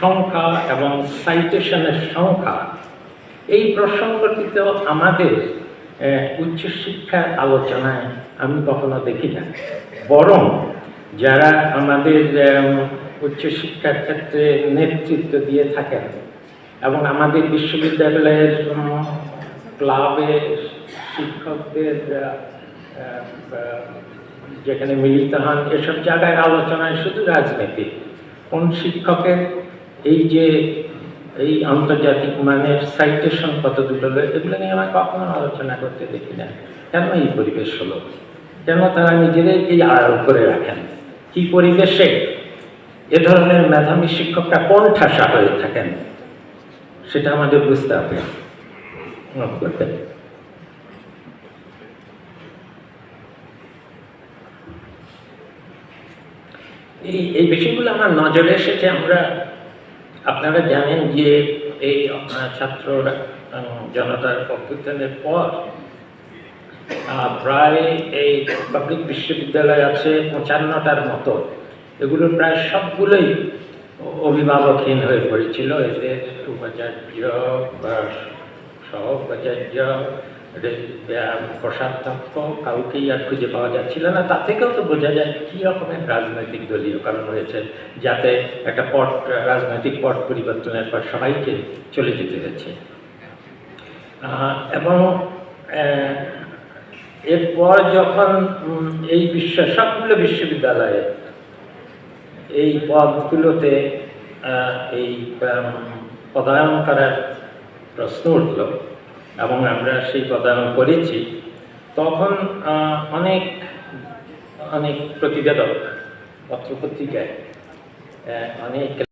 সংখ্যা এবং সাইটেশনের সংখ্যা, এই প্রসঙ্গটিতে আমাদের উচ্চশিক্ষার আলোচনায় আমি কখনো দেখি না। বরং যারা আমাদের উচ্চশিক্ষার ক্ষেত্রে নেতৃত্ব দিয়ে থাকেন এবং আমাদের বিশ্ববিদ্যালয়ের ক্লাবে শিক্ষকদের যেখানে মিলিত হন, এসব জায়গায় আলোচনায় শুধু রাজনীতি। কোন শিক্ষকের এই যে এই আন্তর্জাতিক মানের সাইটেশন কত হলো এগুলো নিয়ে আমার কখনো আলোচনা করতে দেখি না। কেন এই পরিবেশ হলো? কেন তারা নিজেদের এই আড়াল করে রাখেন? কি পরিবেশে এ ধরনের মেধাবী শিক্ষকরা কোন ঠাসা হয়ে থাকেন? সেটা আমাদের বুঝতে হবে। এই এই বিষয়গুলো আমার নজরে এসেছে, আমরা, আপনারা জানেন যে এই ছাত্র জনতার অভ্যুত্থানের পর প্রায় এই পাবলিক বিশ্ববিদ্যালয় আছে পঁচান্নটার মতো। এগুলো প্রায় সবগুলোই অভিভাবকহীন হয়ে পড়েছিল। এদের উপাচার্য বা সহ উপাচার্য কোষাধ্যক্ষ কাউকেই আর খুঁজে পাওয়া যাচ্ছিল না। তা থেকেও তো বোঝা যায় কী রকমের রাজনৈতিক দলীয় কারণ হয়েছে যাতে একটা পট রাজনৈতিক পট পরিবর্তনের পর সবাইকে চলে যেতে আহ, এবং এরপর যখন এই বিশ্ব সবগুলো বিশ্ববিদ্যালয়ে এই পদগুলোতে এই পদায়ন করার প্রশ্ন উঠল এবং আমরা সেই প্রদান করেছি তখন অনেক অনেক প্রতিবেদক পত্রপত্রিকায় অনেক